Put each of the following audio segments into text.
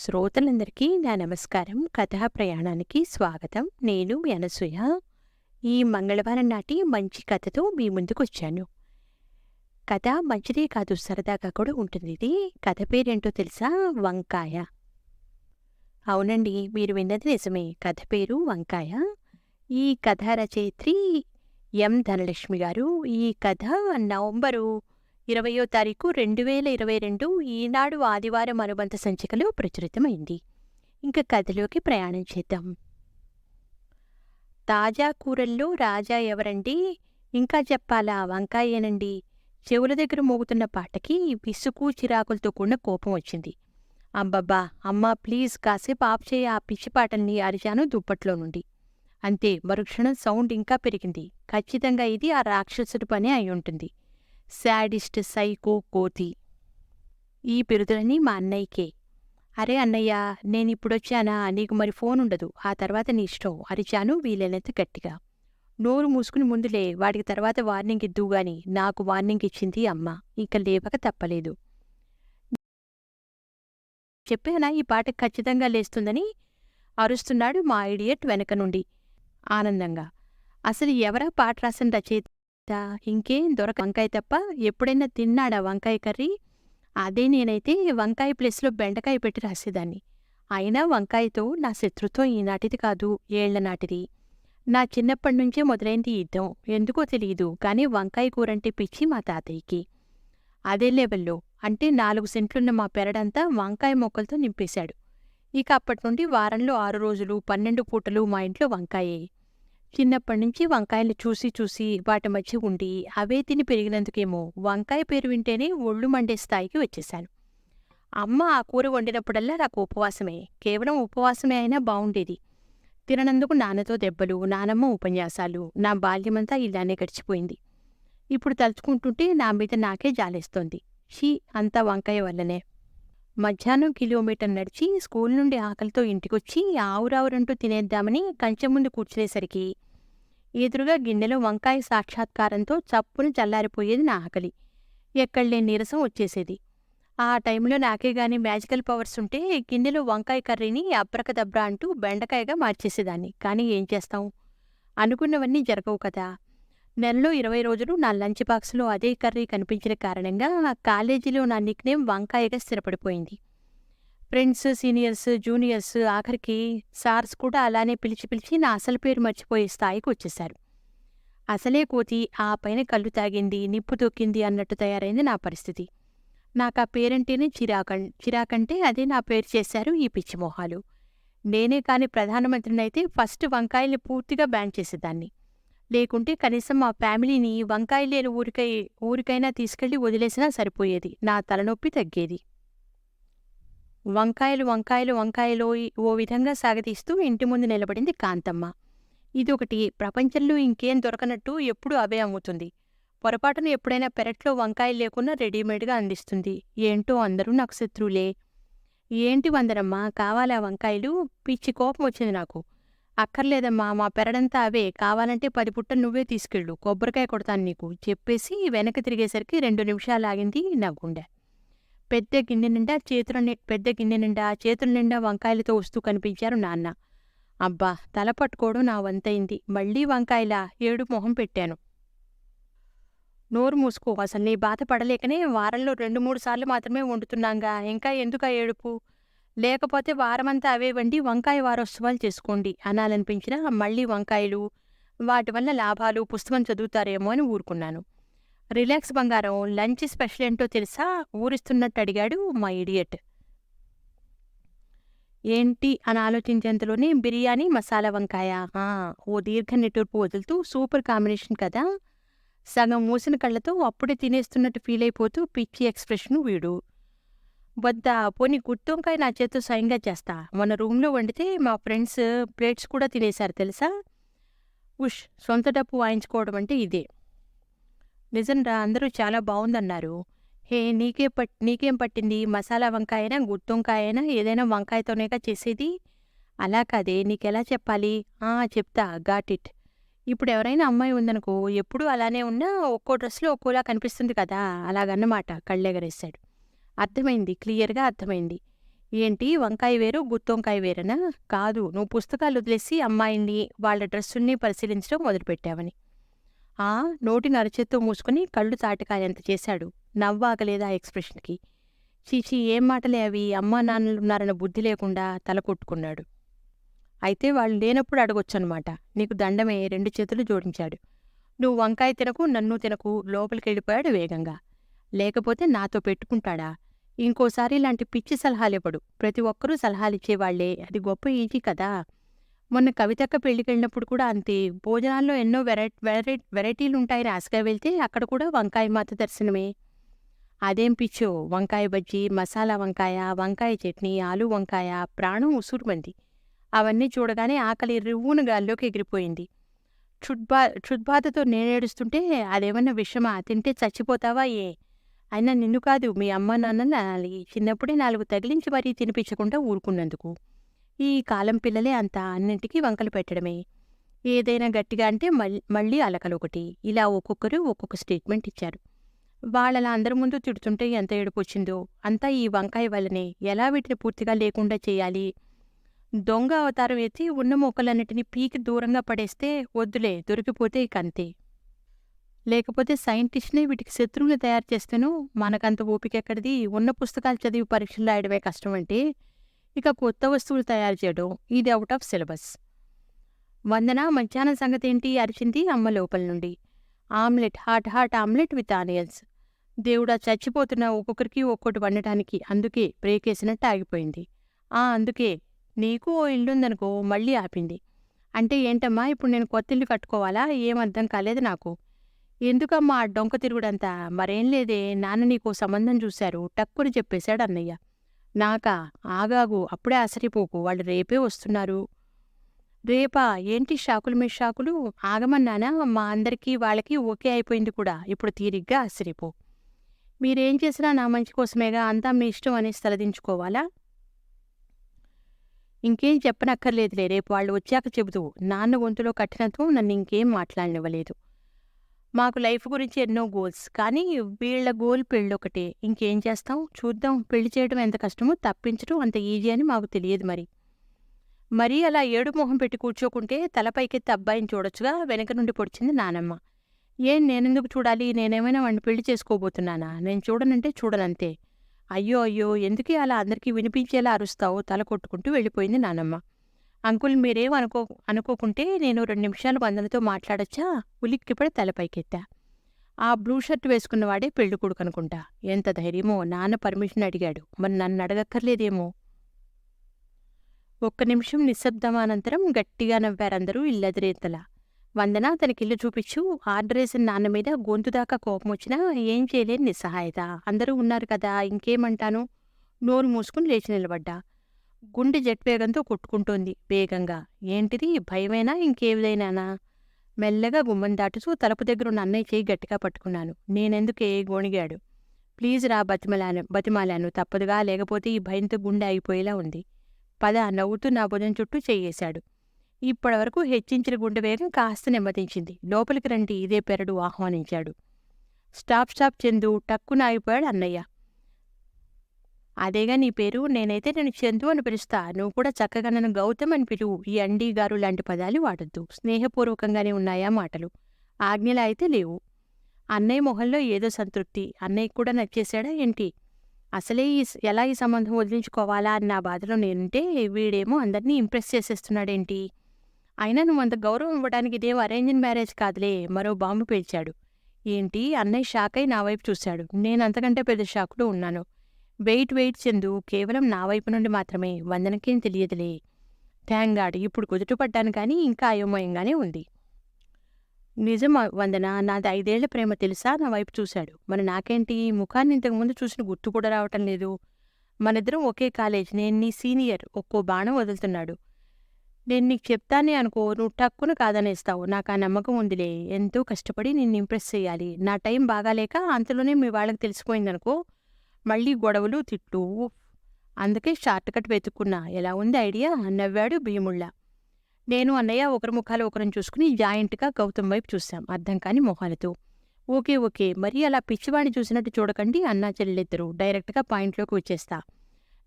శ్రోతలందరికీ నా నమస్కారం. కథా ప్రయాణానికి స్వాగతం. నేను మీ అనసూయ. ఈ మంగళవారం నాటి మంచి కథతో మీ ముందుకు వచ్చాను కథ మంచిదే కాదు సరదాగా కూడా ఉంటుంది ఇది. కథ పేరేంటో తెలుసా? వంకాయ. అవునండి మీరు విన్నది నిజమే. కథ పేరు వంకాయ. ఈ కథ రచయిత్రి ఎం ధనలక్ష్మి గారు. ఈ కథ నవంబరు ఇరవయో తారీఖు రెండు వేల ఇరవై రెండు ఈనాడు ఆదివారం అనుబంధ సంచికలో ప్రచురితమైంది. ఇంకా కథలోకి ప్రయాణం చేద్దాం. తాజా కూరల్లో రాజా ఎవరండి? ఇంకా చెప్పాలా? వంకాయేనండి. చెవుల దగ్గర మోగుతున్న పాటకి విసుగు చిరాకులతో కూడిన కోపం వచ్చింది. అబ్బబ్బా అమ్మా ప్లీజ్ కాసేపు ఆఫ్ చేయ ఆ పిచ్చి పాటల్ని అరిచాను దుప్పట్లో నుండి. అంతే మరుక్షణం సౌండ్ ఇంకా పెరిగింది. ఖచ్చితంగా ఇది ఆ రాక్షసుడి పనే అయి ఉంటుంది. శాడిస్ట్ సైకో కోతి. ఈ బిరుదులని మా అన్నయ్యకే. అరే అన్నయ్య నేనిప్పుడొచ్చానా నీకు మరి ఫోన్ ఉండదు. ఆ తర్వాత నీ ఇష్టం. అరిచాను వీలైనంత గట్టిగా. నోరు మూసుకుని ముందులే. వాడికి తర్వాత వార్నింగ్ ఇద్దుగాని నాకు వార్నింగ్ ఇచ్చింది అమ్మ. ఇక లేవక తప్పలేదు. చెప్పానా ఈ పాట ఖచ్చితంగా లేస్తుందని అరుస్తున్నాడు మా ఐడియట్ వెనక నుండి. ఆనందంగా. అసలు ఎవరా పాట రాసిన రచయిత? ఇంకేం దొరక వంకాయ తప్ప ఎప్పుడైనా తిన్నాడా వంకాయ కర్రీ? అదే నేనైతే వంకాయ ప్లేస్లో బెండకాయ పెట్టి రాసేదాన్ని. అయినా వంకాయతో నా శత్రుత్వం ఈనాటిది కాదు ఏళ్ళ నాటిది నా చిన్నప్పటి నుంచే మొదలైంది యుద్ధం. ఎందుకో తెలియదు కానీ వంకాయ కూరంటే పిచ్చి మా తాతయ్యకి. అదే లెవెల్లో అంటే నాలుగు సెంట్లున్న మా పెరడంతా వంకాయ మొక్కలతో నింపేశాడు. ఇక అప్పటి నుండి వారంలో ఆరు రోజులు పన్నెండు పూటలు మా ఇంట్లో వంకాయే. చిన్నప్పటి నుంచి వంకాయలు చూసి చూసి వాటి మధ్య ఉండి అవే తిని పెరిగినందుకేమో వంకాయ పేరు వింటేనే ఒళ్ళు మండే స్థాయికి వచ్చేశాను. అమ్మ ఆ కూర వండినప్పుడల్లా నాకు ఉపవాసమే కేవలం ఉపవాసమే అయినా బావుండేది. తిననందుకు నాన్నతో దెబ్బలు నానమ్మ ఉపన్యాసాలు నా బాల్యమంతా ఇలానే గడిచిపోయింది. ఇప్పుడు తలుచుకుంటుంటే నా మీద నాకే జాలేస్తోంది. షీ అంతా వంకాయ వల్లనే. మధ్యాహ్నం కిలోమీటర్ నడిచి స్కూల్ నుండి ఆకలితో ఇంటికొచ్చి ఆవురావురంటూ తినేద్దామని కంచె ముందు కూర్చునేసరికి ఎదురుగా గిన్నెలో వంకాయ సాక్షాత్కారంతో చప్పును చల్లారిపోయేది నా ఆకలి. ఎక్కడలేని నీరసం వచ్చేసేది. ఆ టైంలో నాకే గాని మ్యాజికల్ పవర్స్ ఉంటే గిన్నెలో వంకాయ కర్రీని అబ్రకదబ్రా అంటూ బెండకాయగా మార్చేసేదాన్ని. కానీ ఏం చేస్తాం? అనుకున్నవన్నీ జరగవు కదా. నెలలో ఇరవై రోజులు నా లంచ్ బాక్స్లో అదే కర్రీ కనిపించిన కారణంగా కాలేజీలో నా నిక్నేమ్ వంకాయగా స్థిరపడిపోయింది. ఫ్రెండ్స్ సీనియర్స్ జూనియర్స్ ఆఖరికి సార్స్ కూడా అలానే పిలిచి పిలిచి నా అసలు పేరు మర్చిపోయే స్థాయికి వచ్చేశారు. అసలే కోతి ఆ పైన కళ్ళు తాగింది నిప్పు తొక్కింది అన్నట్టు తయారైంది నా పరిస్థితి. నాకు ఆ పేరంటేనే చిరాకం చిరాకంటే అదే నా పేరు చేశారు ఈ పిచ్చిమోహాలు. నేనే కాని ప్రధానమంత్రినైతే ఫస్ట్ వంకాయల్ని పూర్తిగా బ్యాన్ చేసేదాన్ని. లేకుంటే కనీసం మా ఫ్యామిలీని వంకాయ లేని ఊరికై ఊరికైనా తీసుకెళ్ళి వదిలేసినా సరిపోయేది. నా తలనొప్పి తగ్గేది. వంకాయలు వంకాయలు వంకాయలు ఓ విధంగా సాగతీస్తూ ఇంటి ముందు నిలబడింది కాంతమ్మ. ఇదొకటి. ప్రపంచంలో ఇంకేం దొరకనట్టు ఎప్పుడూ అవే అమ్ముతుంది. పొరపాటున ఎప్పుడైనా పెరట్లో వంకాయలు లేకున్నా రెడీమేడ్గా అందిస్తుంది. ఏంటో అందరూ నాకు శత్రువులే. ఏంటి వందరమ్మా కావాలా వంకాయలు? పిచ్చి కోపం వచ్చింది నాకు. అక్కర్లేదమ్మా మా పెరడంతా అవే. కావాలంటే పది పుట్ట నువ్వే తీసుకెళ్ళు. కొబ్బరికాయ కొడతాను నీకు. చెప్పేసి వెనక్కి తిరిగేసరికి రెండు నిమిషాలు ఆగింది నా గుండె. పెద్ద గిన్నె నిండా చేతుల పెద్ద గిన్నె నిండా చేతుల నిండా వంకాయలతో వస్తూ కనిపించారు నాన్న. అబ్బా తల పట్టుకోవడం నా వంతైంది మళ్ళీ వంకాయలా ఏడు మొహం పెట్టాను. నోరు మూసుకో అసలు నీ బాధపడలేకనే వారంలో రెండు మూడు సార్లు మాత్రమే వండుతున్నాంగా. ఇంకా ఎందుక ఏడుపు? లేకపోతే వారమంతా అవే వండి వంకాయ వారోత్సవాలు చేసుకోండి అనాలనిపించినా మళ్ళీ వంకాయలు వాటి వల్ల లాభాలు పుస్తకం చదువుతారేమో అని ఊరుకున్నాను. రిలాక్స్ బంగారం లంచ్ స్పెషల్ ఏంటో తెలుసా? ఊరిస్తున్నట్టు అడిగాడు మా ఇడియట్. ఏంటి? అని ఆలోచించేంతలోనే బిర్యానీ మసాలా వంకాయ. ఆ, ఓ దీర్ఘ నెట్వర్పు వదులుతూ సూపర్ కాంబినేషన్ కదా. సగం మూసిన కళ్ళతో అప్పుడే తినేస్తున్నట్టు ఫీల్ అయిపోతూ పిచ్చి ఎక్స్ప్రెషన్ వీడు. వద్దా పోనీ గుత్తొంకాయ నా చేతితో స్వయంగా చేస్తా. మన రూమ్లో వండితే మా ఫ్రెండ్స్ ప్లేట్స్ కూడా తినేశారు తెలుసా? ఉష్ సొంత డబ్బు వాయించుకోవడం అంటే ఇదే. నిజంరా అందరూ చాలా బాగుందన్నారు హే నీకే పట్ నీకేం పట్టింది? మసాలా వంకాయనా గుత్తొంకాయనా? ఏదైనా వంకాయతోనేగా చేసేది? అలా కాదే నీకెలా చెప్పాలి? ఆ చెప్తా గాట్ ఇట్. ఇప్పుడు ఎవరైనా అమ్మాయి ఉందనుకో ఎప్పుడూ అలానే ఉన్నా ఒక్కో డ్రెస్లో ఒక్కోలా కనిపిస్తుంది కదా అలాగన్నమాట కళ్ళెగరేశాడు. అర్థమైంది క్లియర్గా అర్థమైంది. ఏంటి? వంకాయ వేరు గుత్తొంకాయ వేరేనా? కాదు నువ్వు పుస్తకాలు వదిలేసి అమ్మాయిని వాళ్ళ డ్రెస్సుల్ని పరిశీలించడం మొదలుపెట్టావని. ఆ నోటి నరచేత్తో మూసుకుని కళ్ళు తాటికాయంత చేశాడు. నవ్వాగలేదు ఆ ఎక్స్ప్రెషన్కి? చీచి ఏం మాటలే అవి? అమ్మా నాన్నలున్నారన్న బుద్ధి లేకుండా తల కొట్టుకున్నాడు. అయితే వాళ్ళు లేనప్పుడు అడగొచ్చనమాట. నీకు దండమే రెండు చేతులు జోడించాడు. నువ్వు వంకాయ తినకు నన్ను తినకు లోపలికి వెళ్ళిపోయాడు వేగంగా. లేకపోతే నాతో పెట్టుకుంటాడా? ఇంకోసారి ఇలాంటి పిచ్చి సలహాలివ్వడు. ప్రతి ఒక్కరూ సలహాలిచ్చేవాళ్ళే. అది గొప్ప ఈజీ కదా. మొన్న కవితక్క పెళ్ళికెళ్ళినప్పుడు కూడా అంతే. భోజనాల్లో ఎన్నో వెరై వెరై వెరైటీలుంటాయని రాసుగా వెళ్తే అక్కడ కూడా వంకాయ మాత దర్శనమే. అదేం పిచ్చో? వంకాయ బజ్జీ మసాలా వంకాయ వంకాయ చట్నీ ఆలు వంకాయ ప్రాణం ఉసురుమంది. అవన్నీ చూడగానే ఆకలి రివ్వును గాల్లోకి ఎగిరిపోయింది. క్షుద్బా క్షుద్బాధతో నేనేడుస్తుంటే అదేమన్నా విషమా? తింటే చచ్చిపోతావా ఏ? అయినా నిన్ను కాదు మీ అమ్మ నాన్నని అనాలి చిన్నప్పుడే నాలుగు తగిలించి మరీ తినిపించకుండా ఊరుకున్నందుకు. ఈ కాలం పిల్లలే అంతా అన్నింటికీ వంకలు పెట్టడమే. ఏదైనా గట్టిగా అంటే మళ్ళీ మళ్ళీ అలకలొకటి ఇలా ఒక్కొక్కరు ఒక్కొక్క స్టేట్మెంట్ ఇచ్చారు. వాళ్ళలా అందరి ముందు తిడుతుంటే ఎంత ఏడుపు వచ్చిందో. అంతా ఈ వంకాయ వల్లనే. ఎలా వీటిని పూర్తిగా లేకుండా చేయాలి? దొంగ అవతారం ఎత్తి ఉన్న మొక్కలన్నిటినీ పీకి దూరంగా పడేస్తే వద్దులే దొరికిపోతే ఇక అంతే. లేకపోతే సైంటిస్ట్నే వీటికి శత్రువుని తయారు చేస్తేనూ మనకంత ఓపిక ఎక్కడిది ఉన్న పుస్తకాలు చదివి పరీక్షలు రాయడమే కష్టం అంటే ఇక కొత్త వస్తువులు తయారు చేయడం ఇది అవుట్ ఆఫ్ సిలబస్. వందన మధ్యాహ్నం సంగతి ఏంటి అరిచింది అమ్మ లోపల నుండి. Omelette hot hot omelette with onions. దేవుడా చచ్చిపోతున్న ఒక్కొక్కరికి ఒక్కొక్కటి వండటానికి అందుకే బ్రేక్ వేసినట్టు ఆగిపోయింది. ఆ అందుకే. నీకు ఓ ఇల్లుందనుకో మళ్ళీ ఆపింది. అంటే ఏంటమ్మా ఇప్పుడు నేను కొత్త ఇల్లు కట్టుకోవాలా? ఏం అర్థం కాలేదు నాకు. ఎందుకమ్మా ఆ డొంక తిరుగుడంతా? మరేం లేదే నాన్న నీకో సంబంధం చూశారు టక్కుని చెప్పేశాడు అన్నయ్య. నాకా ఆగాగు అప్పుడే ఆశ్చర్యపోకు వాళ్ళు రేపే వస్తున్నారు. రేపా ఏంటి షాకులు మీ షాకులు? ఆగమన్నానా? మా అందరికీ వాళ్ళకి ఓకే అయిపోయింది కూడా ఇప్పుడు తీరిగ్గా ఆశ్చర్యపో. మీరేం చేసినా నా మంచి కోసమేగా అంతా మీ ఇష్టం అనేసి తలదించుకోవాలా? ఇంకేం చెప్పనక్కర్లేదులే రేపు వాళ్ళు వచ్చాక చెబుతూ నాన్న గొంతులో కఠినత్వం నన్ను ఇంకేం మాట్లాడనివ్వలేదు. మాకు లైఫ్ గురించి ఎన్నో గోల్స్. కానీ వీళ్ళ గోల్ పెళ్ళొకటే. ఇంకేం చేస్తాం? చూద్దాం. పెళ్ళి చేయడం ఎంత కష్టమో తప్పించడం అంత ఈజీ అని మాకు తెలియదు మరి. మరీ అలా ఏడు మొహం పెట్టి కూర్చోకుంటే తలపైకెత్తి అబ్బాయిని చూడొచ్చుగా? వెనక నుండి పొడిచింది నానమ్మ. ఏం నేనెందుకు చూడాలి? నేనేమైనా వాడిని పెళ్ళి చేసుకోబోతున్నానా? నేను చూడనంటే చూడనంతే. అయ్యో అయ్యో ఎందుకే అలా అందరికీ వినిపించేలా అరుస్తావు? తల కొట్టుకుంటూ వెళ్ళిపోయింది నానమ్మ. అంకుల్ మీరేం అనుకో అనుకోకుంటే నేను రెండు నిమిషాలు వందనతో మాట్లాడొచ్చా? ఉలిక్కిపడి తలపైకెత్తా ఆ బ్లూ షర్ట్ వేసుకున్నవాడే పెళ్ళి కొడుకు అనుకుంటా. ఎంత ధైర్యమో నాన్న పర్మిషన్ అడిగాడు. మరి నన్ను అడగక్కర్లేదేమో? ఒక్క నిమిషం నిశ్శబ్దమానంతరం గట్టిగా నవ్వారందరూ ఇల్లెదిరేతలా. వందన తనకిల్లు చూపించు ఆర్డర్ వేసిన నాన్న మీద గొంతు దాకా కోపం వచ్చినా ఏం చేయలేని నిస్సహాయత. అందరూ ఉన్నారు కదా ఇంకేమంటాను? నోరు మూసుకుని లేచి నిలబడ్డా. గుండె జట్వేగంతో కొట్టుకుంటోంది వేగంగా. ఏంటిది? భయమేనా? ఇంకేవిదైనానా మెల్లగా గుమ్మం దాటుతూ తలుపు దగ్గర ఉన్న అన్నయ్య చేయి గట్టిగా పట్టుకున్నాను. నేనెందుకే? గోణిగాడు. ప్లీజ్ రా బతిమలాను బతిమాలాను. తప్పదుగా. లేకపోతే ఈ భయంతో గుండె అయిపోయేలా ఉంది. పద నవ్వుతూ నా భుజం చుట్టూ చెయ్యేశాడు ఇప్పటివరకు హెచ్చించిన గుండె వేగం కాస్త నెమ్మదించింది. లోపలికి రండి. ఇదే పెరడు ఆహ్వానించాడు. Stop stop Chandu. టక్కున ఆగిపోయాడు అన్నయ్య. అదేగా నీ పేరు నేనైతే నేను చందు అని పిలుస్తా. నువ్వు కూడా చక్కగా నన్ను గౌతమ్ అని పిలువు. ఈ అండి గారు లాంటి పదాలు వాడద్దు. స్నేహపూర్వకంగానే ఉన్నాయా మాటలు. ఆజ్ఞలు అయితే లేవు. అన్నయ్య మొహంలో ఏదో సంతృప్తి. అన్నయ్య కూడా నచ్చేశాడా ఏంటి? అసలే ఈ ఎలా ఈ సంబంధం వదిలించుకోవాలా అని నా బాధలో నేనుంటే వీడేమో అందరినీ ఇంప్రెస్ చేసేస్తున్నాడేంటి? అయినా నువ్వు అంత గౌరవం ఇవ్వడానికి ఇదేం అరేంజ్డ్ మ్యారేజ్ కాదులే. మరో బాంబు పేల్చాడు. ఏంటి? అన్నయ్య షాక్ అయి నా వైపు చూశాడు. నేను అంతకంటే పెద్ద షాక్లో ఉన్నాను. వెయిట్ వెయిట్ చందు కేవలం నా వైపు నుండి మాత్రమే వందనకేం తెలియదులే. థ్యాంక్ ఇప్పుడు కుదుటపడ్డాను కానీ ఇంకా అయోమయంగానే ఉంది. నిజం వందన నాది ఐదేళ్ళ ప్రేమ తెలుసా? నా వైపు చూశాడు. మరి నాకేంటి? ముఖాన్ని ఇంతకుముందు చూసిన గుర్తు కూడా రావటం లేదు. మనిద్దరం ఒకే కాలేజ్. నేను నీ సీనియర్. ఒక్కో బాణం వదులుతున్నాడు. నేను నీకు చెప్తానే అనుకో నువ్వు టక్కున కాదనేస్తావు. నాకు ఆ నమ్మకం ఉందిలే. ఎంతో కష్టపడి నిన్ను ఇంప్రెస్ చేయాలి. నా టైం బాగాలేక అంతలోనే మీ వాళ్ళకి తెలిసిపోయిందనుకో మళ్ళీ గొడవలు తిట్లు ఉఫ్. అందుకే షార్ట్కట్ వెతుక్కున్నా. ఎలా ఉంది ఐడియా? నవ్వాడు భీముళ్ళ. నేను అన్నయ్య ఒకరి ముఖాలు ఒకరిని చూసుకుని జాయింట్గా గౌతమ్ వైపు చూశాం. అర్థం కాని మొహాలతో. Okay okay. మరీ అలా పిచ్చివాణి చూసినట్టు చూడకండి అన్నా చెల్లెలిద్దరు. డైరెక్ట్గా పాయింట్లోకి వచ్చేస్తా.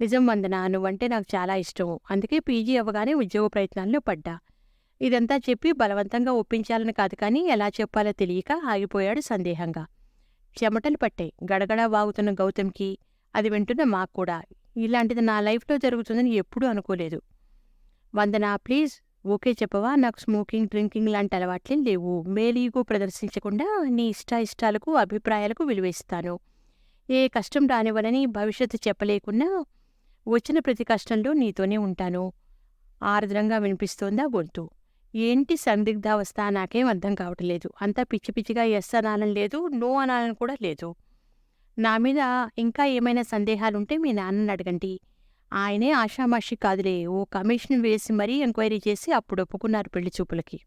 నిజం వందన నువ్వంటే నాకు చాలా ఇష్టం అందుకే పీజీ అవ్వగానే ఉద్యోగ ప్రయత్నాల్లో పడ్డా. ఇదంతా చెప్పి బలవంతంగా ఒప్పించాలని కాదు కానీ ఎలా చెప్పాలో తెలియక ఆగిపోయాడు సందేహంగా. చెమటలు పట్టాయి. గడగడా వాగుతున్న గౌతమ్కి అది వింటున్న మాకు కూడా ఇలాంటిది నా లైఫ్లో జరుగుతుందని ఎప్పుడూ అనుకోలేదు. వందనా ప్లీజ్ ఓకే చెప్పవా? నాకు స్మోకింగ్ డ్రింకింగ్ లాంటి అలవాట్లేం లేవు. మేలీగో ప్రదర్శించకుండా నీ ఇష్ట ఇష్టాలకు అభిప్రాయాలకు విలువేస్తాను. ఏ కష్టం రానివ్వనని భవిష్యత్తు చెప్పలేకున్నా వచ్చిన ప్రతి కష్టంలో నీతోనే ఉంటాను. ఆర్ద్రంగా వినిపిస్తోందా గొంతు? ఏంటి సందిగ్ధావస్థ? నాకేం అర్థం కావట్లేదు. అంతా పిచ్చి పిచ్చిగా ఎస్ అనాలని లేదు నో అనాలని కూడా లేదు. నా మీద ఇంకా ఏమైనా సందేహాలుంటే మీ నాన్నని అడగండి. ఆయనే ఆషామాషి కాదులే. ఓ కమిషన్ వేసి మరీ ఎంక్వైరీ చేసి అప్పుడు ఒప్పుకున్నారు పెళ్ళి చూపులకి.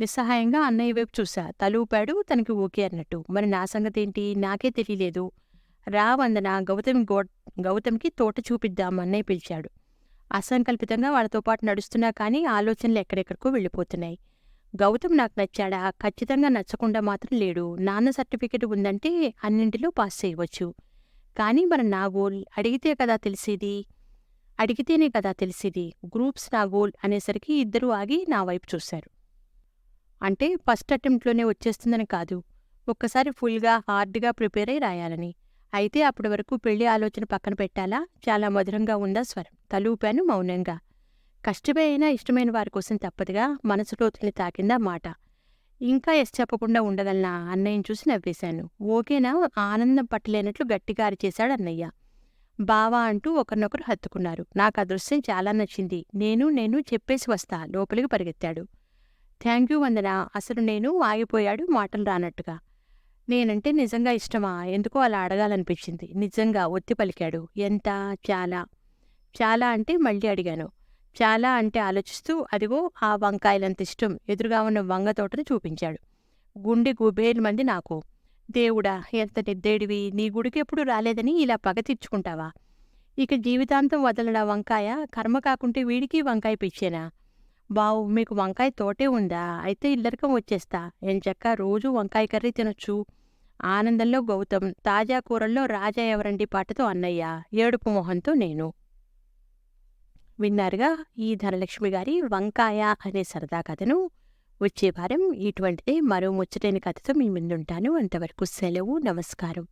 నిస్సహాయంగా అన్నయ్య వైపు చూసా తలూపాడు తనకి ఓకే అన్నట్టు. మరి నా సంగతేంటి? నాకే తెలియలేదు. రా వందన గౌతమి గో గౌతమ్కి తోట చూపిద్దాం అన్నయ్య పిలిచాడు. అసంకల్పితంగా వాళ్ళతో పాటు నడుస్తున్నా కానీ ఆలోచనలు ఎక్కడెక్కడికో వెళ్ళిపోతున్నాయి. గౌతమ్ నాకు నచ్చాడా? ఖచ్చితంగా నచ్చకుండా మాత్రం లేడు. నాన్న సర్టిఫికెట్ ఉందంటే అన్నింటిలో పాస్ చేయవచ్చు. కానీ మన నా గోల్ అడిగితే కదా తెలిసేది? అడిగితేనే కదా తెలిసేది? గ్రూప్స్ నా గోల్ అనేసరికి ఇద్దరూ ఆగి నా వైపు చూశారు. అంటే ఫస్ట్ అటెంప్ట్లోనే వచ్చేస్తుందని కాదు. ఒక్కసారి ఫుల్గా హార్డ్గా ప్రిపేర్ అయి రాయాలని. అయితే అప్పటి వరకు పెళ్ళి ఆలోచన పక్కన పెట్టాలా? చాలా మధురంగా ఉందా స్వరం? తలూపాను మౌనంగా. కష్టమే అయినా ఇష్టమైన వారి కోసం తప్పదుగా. మనసులోతుని తాకిందా మాట. ఇంకా ఎస్ చెప్పకుండా ఉండదన్నా అన్నయ్యని చూసి నవ్వేశాను. ఓకేనా? ఆనందం పట్టలేనట్లు గట్టిగా అరిచేశాడు అన్నయ్య. బావా అంటూ ఒకరినొకరు హత్తుకున్నారు. నాకు ఆ దృశ్యం చాలా నచ్చింది. నేను నేను చెప్పేసి వస్తా లోపలికి పరిగెత్తాడు. Thank you Vandana. అసలు నేను ఆగిపోయాడు మాటలు రానట్టుగా. నేనంటే నిజంగా ఇష్టమా? ఎందుకో అలా అడగాలనిపించింది. నిజంగా ఒత్తి పలికాడు. ఎంత? చాలా. చాలా అంటే మళ్ళీ అడిగాను. చాలా అంటే ఆలోచిస్తూ అదిగో ఆ వంకాయలంత ఇష్టం. ఎదురుగా ఉన్న వంగ తోటను చూపించాడు. గుండె గుబేలు మంది నాకు. దేవుడా ఎంత నిద్దేడివి. నీ గుడికి ఎప్పుడు రాలేదని ఇలా పగ తీర్చుకుంటావా? ఇక జీవితాంతం వదలడా వంకాయ? కర్మ కాకుంటే వీడికి వంకాయ పిచ్చేనా? బావు మీకు వంకాయ తోటే ఉందా? అయితే ఇల్లరికం వచ్చేస్తా. ఎంచక్క రోజు వంకాయ కర్రీ తినొచ్చు. ఆనందంలో గౌతమ్ తాజా కూరల్లో రాజా ఎవరండి పాటతో అన్నయ్య? ఏడుపు మొహంతో నేను. విన్నారుగా ఈ ధనలక్ష్మి గారి వంకాయ అనే సరదా కథను? వచ్చే వారం ఇటువంటిదే మరో ముచ్చటైన కథతో మీ ముందుంటాను. అంతవరకు సెలవు నమస్కారం.